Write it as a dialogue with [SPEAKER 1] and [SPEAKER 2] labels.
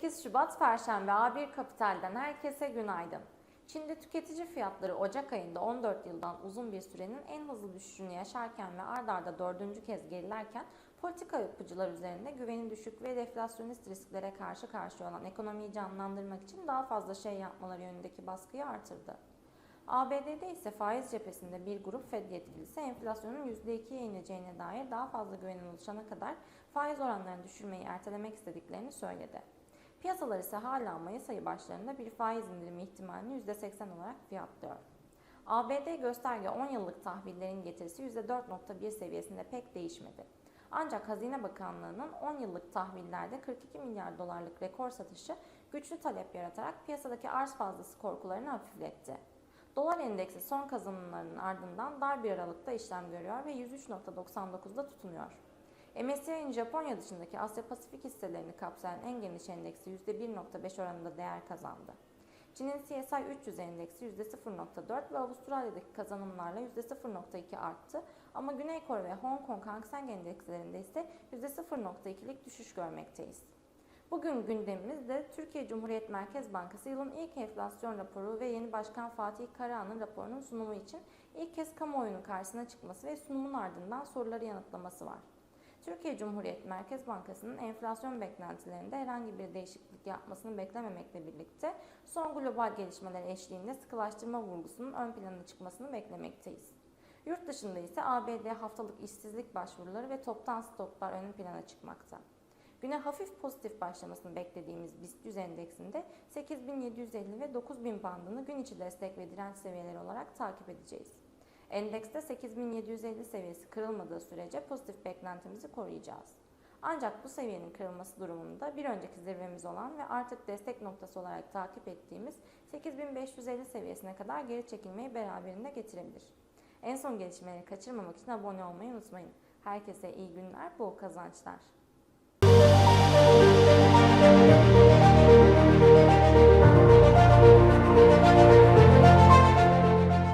[SPEAKER 1] Bugün 8 Şubat Perşembe A1 Kapital'den herkese günaydın. Çin'de tüketici fiyatları Ocak ayında 14 yıldan uzun bir sürenin en hızlı düşüşünü yaşarken ve ard arda dördüncü kez gerilerken politika yapıcılar üzerinde güveni düşük ve deflasyonist risklere karşı karşıya olan ekonomiyi canlandırmak için daha fazla şey yapmaları yönündeki baskıyı artırdı. ABD'de ise faiz cephesinde bir grup Fed yetkilisi enflasyonun %2'ye ineceğine dair daha fazla güvenin oluşana kadar faiz oranlarını düşürmeyi ertelemek istediklerini söyledi. Piyasalar ise hala Mayıs ayı başlarında bir faiz indirimi ihtimalini %80 olarak fiyatlıyor. ABD gösterge 10 yıllık tahvillerin getirisi %4.1 seviyesinde pek değişmedi. Ancak Hazine Bakanlığı'nın 10 yıllık tahvillerde 42 milyar dolarlık rekor satışı güçlü talep yaratarak piyasadaki arz fazlası korkularını hafifletti. Dolar endeksi son kazanımlarının ardından dar bir aralıkta işlem görüyor ve 103.99'da tutunuyor. MSCI'nin Japonya dışındaki Asya Pasifik hisselerini kapsayan en geniş endeksi %1.5 oranında değer kazandı. Çin'in CSI 300 endeksi %0.4 ve Avustralya'daki kazanımlarla %0.2 arttı ama Güney Kore ve Hong Kong Hang Seng endekslerinde ise %0.2'lik düşüş görmekteyiz. Bugün gündemimizde Türkiye Cumhuriyet Merkez Bankası yılın ilk enflasyon raporu ve yeni başkan Fatih Karahan'ın raporunun sunumu için ilk kez kamuoyunun karşısına çıkması ve sunumun ardından soruları yanıtlaması var. Türkiye Cumhuriyet Merkez Bankası'nın enflasyon beklentilerinde herhangi bir değişiklik yapmasını beklememekle birlikte son global gelişmeler eşliğinde sıkılaştırma vurgusunun ön plana çıkmasını beklemekteyiz. Yurt dışında ise ABD haftalık işsizlik başvuruları ve toptan stoklar ön plana çıkmakta. Güne hafif pozitif başlamasını beklediğimiz BIST 100 endeksinde 8750 ve 9000 bandını gün içi destek ve direnç seviyeleri olarak takip edeceğiz. Endekste 8750 seviyesi kırılmadığı sürece pozitif beklentimizi koruyacağız. Ancak bu seviyenin kırılması durumunda bir önceki zirvemiz olan ve artık destek noktası olarak takip ettiğimiz 8550 seviyesine kadar geri çekilmeyi beraberinde getirebilir. En son gelişmeleri kaçırmamak için abone olmayı unutmayın. Herkese iyi günler, bol kazançlar.